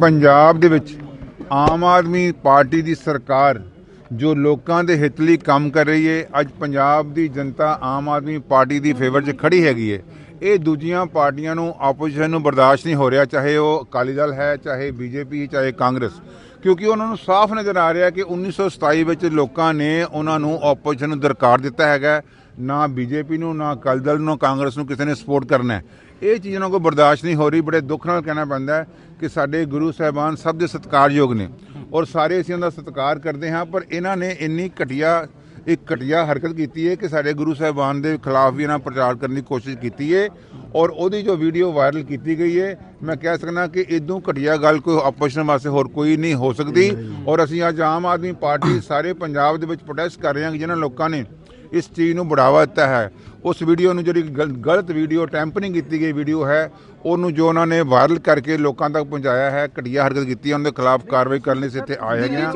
ਪੰਜਾਬ ਦੇ ਵਿੱਚ ਆਮ ਆਦਮੀ ਪਾਰਟੀ ਦੀ ਸਰਕਾਰ ਜੋ ਲੋਕਾਂ ਦੇ ਹਿੱਤ ਲਈ ਕੰਮ ਕਰ ਰਹੀ ਹੈ, ਅੱਜ ਪੰਜਾਬ ਦੀ ਜਨਤਾ ਆਮ ਆਦਮੀ ਪਾਰਟੀ ਦੀ ਫੇਵਰ 'ਚ ਖੜੀ ਹੈਗੀ ਹੈ। ਇਹ ਦੂਜੀਆਂ ਪਾਰਟੀਆਂ ਨੂੰ ਆਪੋਜੀਸ਼ਨ ਨੂੰ ਬਰਦਾਸ਼ਤ ਨਹੀਂ ਹੋ ਰਿਹਾ, ਚਾਹੇ ਉਹ ਅਕਾਲੀ ਦਲ ਹੈ, ਚਾਹੇ ਬੀਜੇਪੀ, ਚਾਹੇ ਕਾਂਗਰਸ। ਕਿਉਂਕਿ ਉਹਨਾਂ ਨੂੰ ਸਾਫ਼ ਨਜ਼ਰ ਆ ਰਿਹਾ ਕਿ 1927 ਵਿੱਚ ਲੋਕਾਂ ਨੇ ਉਹਨਾਂ ਨੂੰ ਆਪੋਜੀਸ਼ਨ ਨੂੰ ਦਰਕਾਰ ਦਿੱਤਾ ਹੈਗਾ। ਨਾ ਬੀਜੇਪੀ ਨੂੰ, ਨਾ ਅਕਾਲੀ ਦਲ ਨੂੰ ਕਾਂਗਰਸ ਨੂੰ ਕਿਸੇ ਨੇ ਸਪੋਰਟ ਕਰਨਾ ਇਹ ਚੀਜ਼ ਉਹਨਾਂ ਕੋਲ ਬਰਦਾਸ਼ਤ ਨਹੀਂ ਹੋ ਰਹੀ। ਬੜੇ ਦੁੱਖ ਨਾਲ ਕਹਿਣਾ ਪੈਂਦਾ ਕਿ ਸਾਡੇ ਗੁਰੂ ਸਾਹਿਬਾਨ ਸਭ ਦੇ ਸਤਿਕਾਰਯੋਗ ਨੇ। ਔਰ ਸਾਰੇ ਅਸੀਂ ਉਹਨਾਂ ਦਾ ਸਤਿਕਾਰ ਕਰਦੇ ਹਾਂ, ਪਰ ਇਹਨਾਂ ਨੇ ਇੰਨੀ ਘਟੀਆ, ਇੱਕ ਘਟੀਆ ਹਰਕਤ ਕੀਤੀ ਹੈ ਕਿ ਸਾਡੇ ਗੁਰੂ ਸਾਹਿਬਾਨ ਦੇ ਖਿਲਾਫ ਵੀ ਇਹਨਾਂ ਪ੍ਰਚਾਰ ਕਰਨ ਦੀ ਕੋਸ਼ਿਸ਼ ਕੀਤੀ ਹੈ ਔਰ ਉਹਦੀ ਜੋ ਵੀਡੀਓ ਵਾਇਰਲ ਕੀਤੀ ਗਈ ਹੈ, ਮੈਂ ਕਹਿ ਸਕਦਾ ਕਿ ਇਦੋਂ ਘਟੀਆ ਗੱਲ ਕੋਈ ਆਪੋਜੀਸ਼ਨ ਵਾਸਤੇ ਹੋਰ ਕੋਈ ਨਹੀਂ ਹੋ ਸਕਦੀ ਔਰ ਅਸੀਂ ਅੱਜ ਆਮ ਆਦਮੀ ਪਾਰਟੀ ਸਾਰੇ ਪੰਜਾਬ ਦੇ ਵਿੱਚ ਪ੍ਰੋਟੈਸਟ ਕਰ ਰਹੇ ਹਾਂ ਕਿ ਜਿਨ੍ਹਾਂ ਲੋਕਾਂ ਨੇ ਇਸ ਚੀਜ਼ ਨੂੰ ਬੜਾਵਾ ਦਿੱਤਾ ਹੈ ਉਸ ਵੀਡੀਓ ਨੂੰ ਜਿਹੜੀ ਗਲ- ਗਲਤ ਵੀਡੀਓ, ਟੈਂਪਰਿੰਗ ਕੀਤੀ ਗਈ ਵੀਡੀਓ ਹੈ, ਉਹਨੂੰ ਜੋ ਉਹਨਾਂ ਨੇ ਵਾਇਰਲ ਕਰਕੇ ਲੋਕਾਂ ਤੱਕ ਪਹੁੰਚਾਇਆ ਹੈ, ਘਟੀਆ ਹਰਕਤ ਕੀਤੀ ਹੈ, ਉਹਨਾਂ ਦੇ ਖਿਲਾਫ ਕਾਰਵਾਈ ਕਰਨ ਲਈ ਅਸੀਂ ਇੱਥੇ ਆਏ ਹੈਗੇ ਹਾਂ